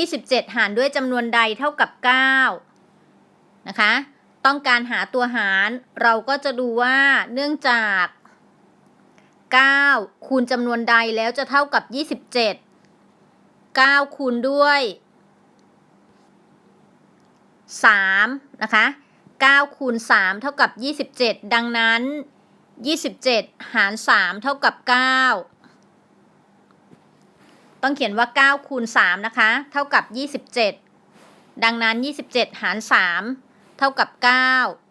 27 หารด้วยจำนวนใดเท่ากับ 9 นะคะ ต้องการหาตัวหารเราก็จะดูว่าเนื่องจาก 9 คูณจำนวนใดแล้วจะเท่ากับ 27 9 คูณด้วย 3 นะคะ 9 คูณ 3 เท่ากับ 27 ดังนั้น 27 หาร 3 เท่ากับ 9 ต้องเขียนว่า 9 คูณ 3 นะคะ เท่ากับ 27 ดังนั้น 27 หาร 3 เท่ากับ 9